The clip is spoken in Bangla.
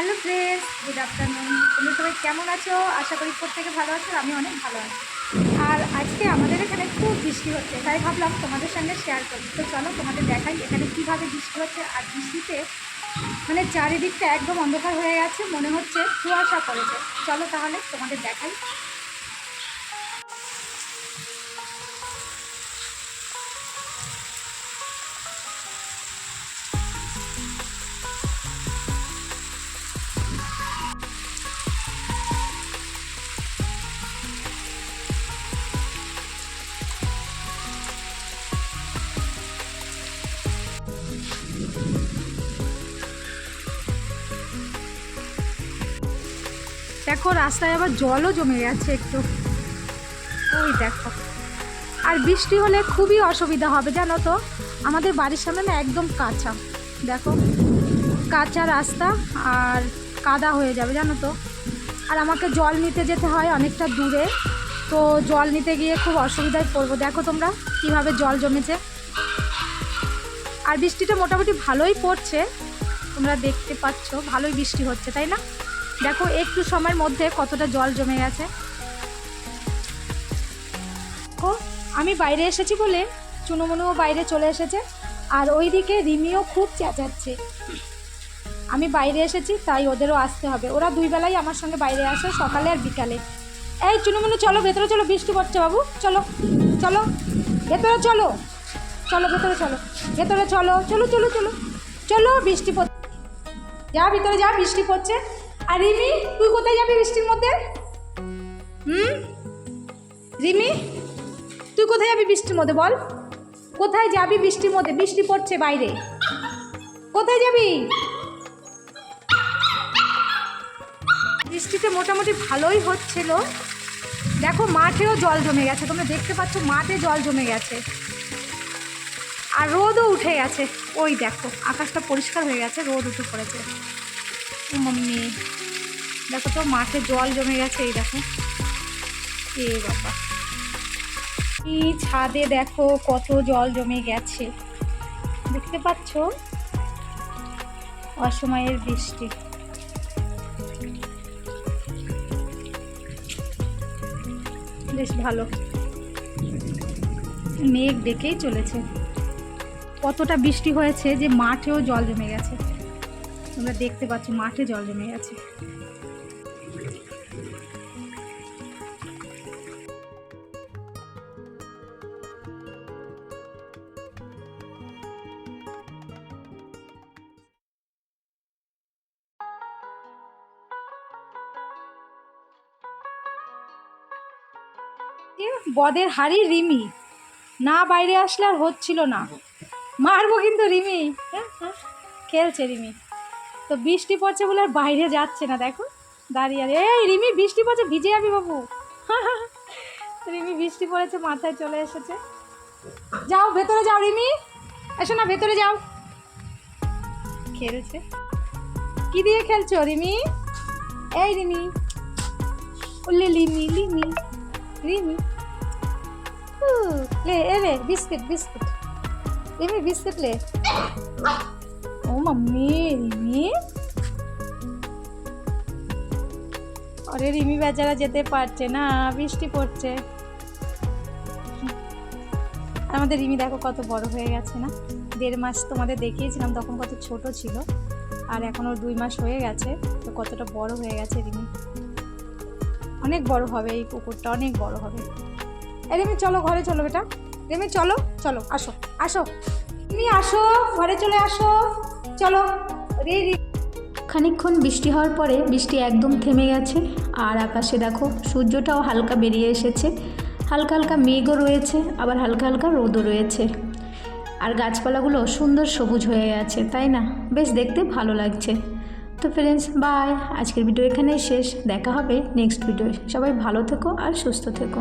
Hello friends, good afternoon. তুমি সবাই কেমন আছো? আশা করি প্রত্যেকে ভালো আছো আমি অনেক ভালো আছি। আর আজকে আমাদের এখানে খুব বৃষ্টি হচ্ছে, তাই ভাবলাম তোমাদের সঙ্গে শেয়ার করি। তো চলো তোমাদের দেখাই এখানে কীভাবে বৃষ্টি হচ্ছে আর বৃষ্টিতে মানে চারিদিকটা একদম অন্ধকার হয়ে গেছে, মনে হচ্ছে কুয়াশা পড়েছে। চলো তাহলে তোমাদের দেখাই। দেখো, রাস্তায় আবার জলও জমে গেছে একটু। ওই দেখো। আর বৃষ্টি হলে খুবই অসুবিধা হবে, জানো তো? আমাদের বাড়ির সামনে না একদম কাঁচা। দেখো, কাঁচা রাস্তা আর কাদা হয়ে যাবে, জানো তো? আর আমাকে জল নিতে যেতে হয় অনেকটা দূরে। তো জল নিতে গিয়ে খুব অসুবিধায় পড়ব। দেখো তোমরা কীভাবে জল জমেছে। আর বৃষ্টিটা মোটামুটি ভালোই পড়ছে। তোমরা দেখতে পাচ্ছ, ভালোই বৃষ্টি হচ্ছে, তাই না? দেখো, একটু সময়ের মধ্যে কতটা জল জমে গেছে। ও আমি বাইরে এসেছি বলে চুনুমুনুও বাইরে চলে এসেছে, আর ওইদিকে রিমিও খুব চেঁচাচ্ছে। আমি বাইরে এসেছি, তাই ওদেরও আসতে হবে। ওরা দুই বেলাই আমার সঙ্গে বাইরে আসে, সকালে আর বিকালে। এই চুনুমুনু, চলো, ভেতরে চলো, বৃষ্টি পড়ছে বাবু, চলো চলো, ভেতরে চলো চলো, ভেতরে চলো ভেতরে চলো চলো চলো চলো চলো, বৃষ্টি পড়ছে। যা, ভিতরে যা, বৃষ্টি পড়ছে। আর রিমি, তুই কোথায় যাবি বৃষ্টির মধ্যে? হুম? রিমি, তুই কোথায় যাবি বৃষ্টির মধ্যে বল? কোথায় যাবি বৃষ্টির মধ্যে? বৃষ্টি পড়ছে বাইরে। কোথায় যাবি? বৃষ্টিতে মোটামুটি ভালোই হচ্ছিল। দেখো, মাঠেও জল জমে গেছে। তোমরা দেখতে পাচ্ছ, মাঠে জল জমে গেছে। আর রোদও উঠে গেছে। ওই দেখো, আকাশটা পরিষ্কার হয়ে গেছে, রোদ উঠে পড়েছে। মাম্মি। দেখো তো, মাঠে জল জমে গেছে, এই দেখো। এ বাবা। এই ছাদে দেখো, কত জল জমে গেছে। দেখতে পাচ্ছ? অসময়ের বৃষ্টি। বেশ ভালো। মেঘ ডেকেই চলেছে। কতটা বৃষ্টি হয়েছে যে মাঠেও জল জমে গেছে। তোমরা দেখতে পাচ্ছ, মাঠে জল জমে গেছে। বদের হাড়ি রিমি। না বাইরে আসলে আর হচ্ছিল না। মারবো কিন্তু রিমি। হ্যাঁ হ্যাঁ। খেলছে রিমি। তো বৃষ্টি পড়ছে বলে আর বাইরে যাচ্ছে না, দেখো। দাঁড়িয়ে আর এই, রিমি, বৃষ্টি পড়ছে, ভিজে যাবি বাবু। রিমি, বৃষ্টি পড়েছে, মাথায় চলে এসেছে। যাও, ভেতরে যাও, রিমি। এসো না, ভেতরে যাও। খেলছে। কি দিয়ে খেলছো, রিমি? এই, রিমি। বললে লিমি লিমি, রিমি। লে, এ বিস্কিট বিস্কিট। রিমি, বিস্কিট লে। মাম্মি রিমি। আরে রিমি বেচারা যেতে পারছে না, বৃষ্টি পড়ছে। আমাদের রিমি দেখো কত বড় হয়ে গেছে না? দেড় মাস তোমাদের দেখিয়েছিলাম, তখন কত ছোট ছিল। আর এখন ওর দুই মাস হয়ে গেছে, তো কতটা বড় হয়ে গেছে রিমি। অনেক বড় হবে এই পুকুরটা অনেক বড় হবে। এ রিমি, চলো ঘরে চলো বেটা। রিমি, চলো চলো, আসো আসো। রিমি, আসো, ঘরে চলে আসো। চলো খানিকক্ষণ বৃষ্টি হওয়ার পরে বৃষ্টি একদম থেমে গেছে, আর আকাশে দেখো সূর্যটাও হালকা বেরিয়ে এসেছে। হালকা হালকা মেঘও রয়েছে, আবার হালকা হালকা রোদও রয়েছে। আর গাছপালাগুলো সুন্দর সবুজ হয়ে গেছে, তাই না? বেশ দেখতে ভালো লাগছে। তো ফ্রেন্ডস বাই আজকের ভিডিও এখানেই শেষ। দেখা হবে নেক্সট ভিডিও সবাই ভালো থেকো আর সুস্থ থেকো।